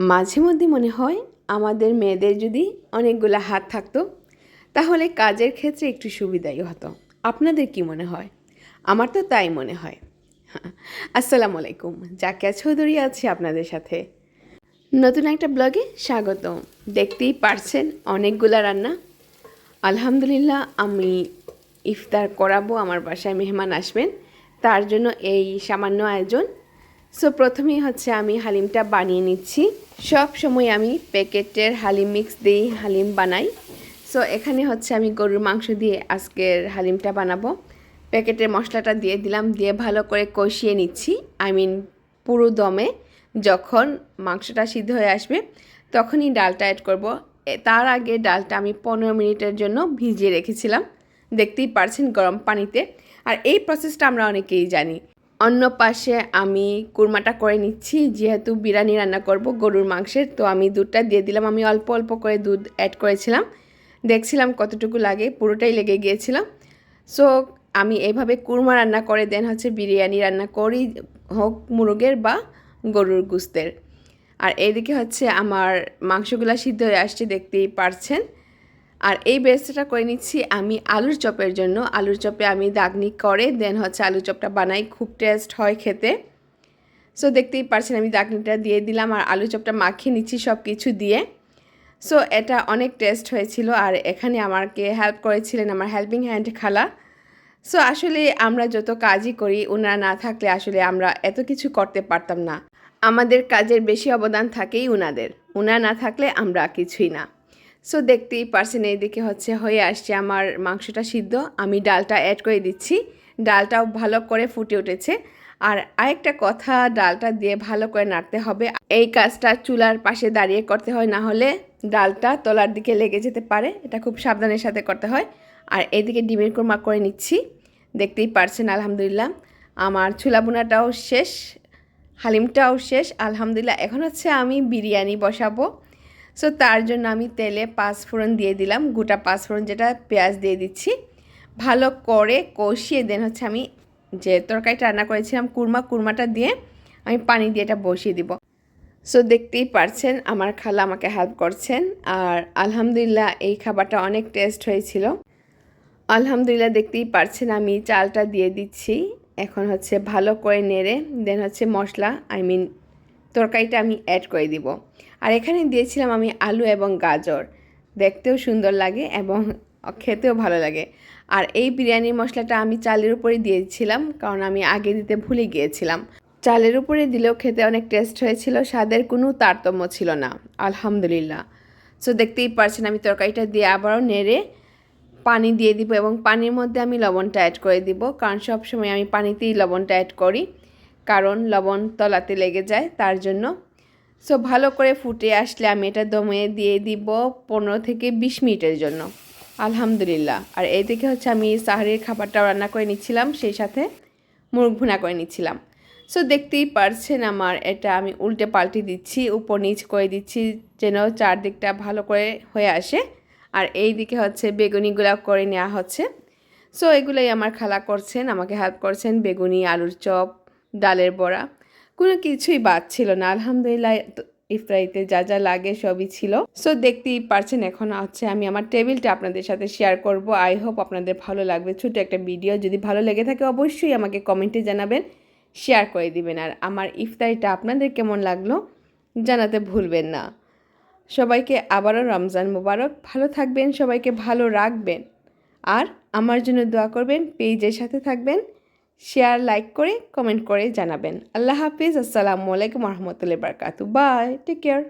মাঝে মধ্যে মনে হয় আমাদের মেয়েদের যদি অনেকগুলো হাত থাকতো, তাহলে কাজের ক্ষেত্রে একটু সুবিধাই হতো। আপনাদের কি মনে হয়? আমার তো তাই মনে হয়। আসসালামু আলাইকুম, জাকিয়া চৌধুরী আছি আপনাদের সাথে। নতুন একটা ব্লগে স্বাগত দেখতেই পারছেন অনেকগুলা রান্না। আলহামদুলিল্লাহ, আমি ইফতার করাবো, আমার বাসায় মেহমান আসবেন। তার জন্য এই সামান্য আয়োজন সো প্রথমেই হচ্ছে আমি হালিমটা বানিয়ে নিচ্ছি। সব সময় আমি প্যাকেটের হালিম মিক্স দিয়েই হালিম বানাই। সো এখানে হচ্ছে আমি গরুর মাংস দিয়ে আজকের হালিমটা বানাবো। প্যাকেটের মশলাটা দিয়ে দিলাম, দিয়ে ভালো করে কষিয়ে নিচ্ছি। আই মিন পুরো দমে যখন মাংসটা সিদ্ধ হয়ে আসবে, তখনই ডালটা অ্যাড করব। তার আগে ডালটা আমি পনেরো মিনিটের জন্য ভিজিয়ে রেখেছিলাম। দেখতেই পারছেন গরম পানিতে। আর এই প্রসেসটা আমরা অনেকেই জানি। অন্য পাশে আমি কুরমাটা করে নিচ্ছি, যেহেতু বিরিয়ানি রান্না করব গরুর মাংসের, তো আমি দুধটা দিয়ে দিলাম। আমি অল্প অল্প করে দুধ অ্যাড করেছিলাম। দেখছিলাম কতটুকু লাগে, পুরোটাই লেগে গিয়েছিল। সো আমি এইভাবে কুরমা রান্না করে দেন হচ্ছে বিরিয়ানি রান্না করি, হোক মুরগের বা গরুর গুস্তের। আর এদিকে হচ্ছে আমার মাংসগুলো সিদ্ধ হয়ে আসছে, দেখতেই পারছেন। আর এই বেরেস্তাটা করে নিচ্ছি আমি আলুর চপের জন্য। আলুর চপে আমি দাগনি করে দেন হচ্ছে আলুর চপটা বানাই, খুব টেস্ট হয় খেতে। সো দেখতেই পারছেন আমি দাগনিটা দিয়ে দিলাম আর আলু চপটা মাখিয়ে নিচ্ছি সব কিছু দিয়ে। সো এটা অনেক টেস্ট হয়েছিল আর এখানে আমাকে হেল্প করেছিলেন আমার হেল্পিং হ্যান্ড খালা। সো আসলে আমরা যত কাজই করি, ওনারা না থাকলে আসলে আমরা এত কিছু করতে পারতাম না। আমাদের কাজের বেশি অবদান থাকেই উনাদের। উনারা না থাকলে আমরা কিছুই না। সো দেখতেই পারছেন, এইদিকে হচ্ছে হয়ে আসছে আমার মাংসটা সিদ্ধ। আমি ডালটা অ্যাড করে দিচ্ছি। ডালটাও ভালো করে ফুটে উঠেছে। আর আরেকটা কথা, ডালটা দিয়ে ভালো করে নাড়তে হবে। এই কাজটা চুলার পাশে দাঁড়িয়ে করতে হয়, না হলে ডালটা তলার দিকে লেগে যেতে পারে। এটা খুব সাবধানের সাথে করতে হয়। আর এইদিকে ডিমের কোরমা করে নিচ্ছি। দেখতেই পারছেন, আলহামদুলিল্লাহ। আমার ছোলা বোনাটাও শেষ, হালিমটাও শেষ। আলহামদুলিল্লাহ, এখন হচ্ছে আমি বিরিয়ানি বসাবো। সো তার জন্য আমি তেলে পাঁচ ফোড়ন দিয়ে দিলাম, গোটা পাঁচ ফোড়ন যেটা পেঁয়াজ দিয়ে দিচ্ছি। ভালো করে কষিয়ে দেন হচ্ছে আমি যে তরকারিটা রান্না করেছিলাম, কুরমা, কুরমাটা দিয়ে আমি পানি দিয়ে এটা বসিয়ে দিব। সো দেখতেই পারছেন আমার খালা আমাকে হেল্প করছেন আর আলহামদুলিল্লাহ এই খাবারটা অনেক টেস্ট হয়েছিল। আলহামদুলিল্লাহ দেখতেই পারছেন আমি চালটা দিয়ে দিচ্ছি। এখন হচ্ছে ভালো করে নেড়ে দেন হচ্ছে মশলা আই মিন তরকারিটা আমি অ্যাড করে দিব। আর এখানে দিয়েছিলাম আমি আলু এবং গাজর। দেখতেও সুন্দর লাগে এবং খেতেও ভালো লাগে। আর এই বিরিয়ানির মশলাটা আমি চালের উপরে দিয়েছিলাম, কারণ আমি আগে দিতে ভুলে গিয়েছিলাম। চালের উপরে দিলেও খেতে অনেক টেস্ট হয়েছিল, স্বাদের কোনো তারতম্য ছিল না, আলহামদুলিল্লাহ। সো দেখতেই পারছেন আমি তরকারিটা দিয়ে আবারও নেড়ে পানি দিয়ে দিব এবং পানির মধ্যে আমি লবণটা অ্যাড করে দিব, কারণ সব সময় আমি পানিতেই লবণটা অ্যাড করি। কারণ লবণ তলাতে লেগে যায়, তার জন্য। সো ভালো করে ফুটে আসলে আমি এটা দমে দিয়ে দিব পনেরো থেকে বিশ মিনিটের জন্য। আলহামদুলিল্লাহ। আর এইদিকে হচ্ছে আমি সাহারির খাবারটাও রান্না করে নিচ্ছিলাম, সেই সাথে মুরগ ভুনা করে নিচ্ছিলাম। সো দেখতেই পারছেন আমার এটা আমি উল্টে পাল্টে দিচ্ছি, উপর নিচ করে দিচ্ছি, যেন চারদিকটা ভালো করে হয়ে আসে। আর এই দিকে হচ্ছে বেগুনিগুলো করে নেওয়া হচ্ছে। সো এগুলোই আমার খালা করছেন, আমাকে হেল্প করছেন, বেগুনি, আলুর চপ ডালের বড়া। কোনো কিছুই বাদ ছিল না। আলহামদুলিল্লাহ, ইফতারিতে যা যা লাগে সবই ছিল। সো দেখতেই পারছেন এখন হচ্ছে আমি আমার টেবিলটা আপনাদের সাথে শেয়ার করব। আই হোপ আপনাদের ভালো লাগবে। ছোট একটা ভিডিও যদি ভালো লেগে থাকে, অবশ্যই আমাকে কমেন্টে জানাবেন শেয়ার করে দিবেন। আর আমার ইফতারিটা আপনাদের কেমন লাগল, জানাতে ভুলবেন না। সবাইকে আবারও রমজান মোবারক। ভালো থাকবেন, সবাইকে ভালো রাখবেন। আর আমার জন্য দোয়া করবেন, পেজের সাথে থাকবেন। শেয়ার, লাইক করে কমেন্ট করে জানাবেন। আল্লাহ হাফিজ, আসসালামু আলাইকুম রহমতুল্লাহ বারকাতু বাই, টেক কেয়ার।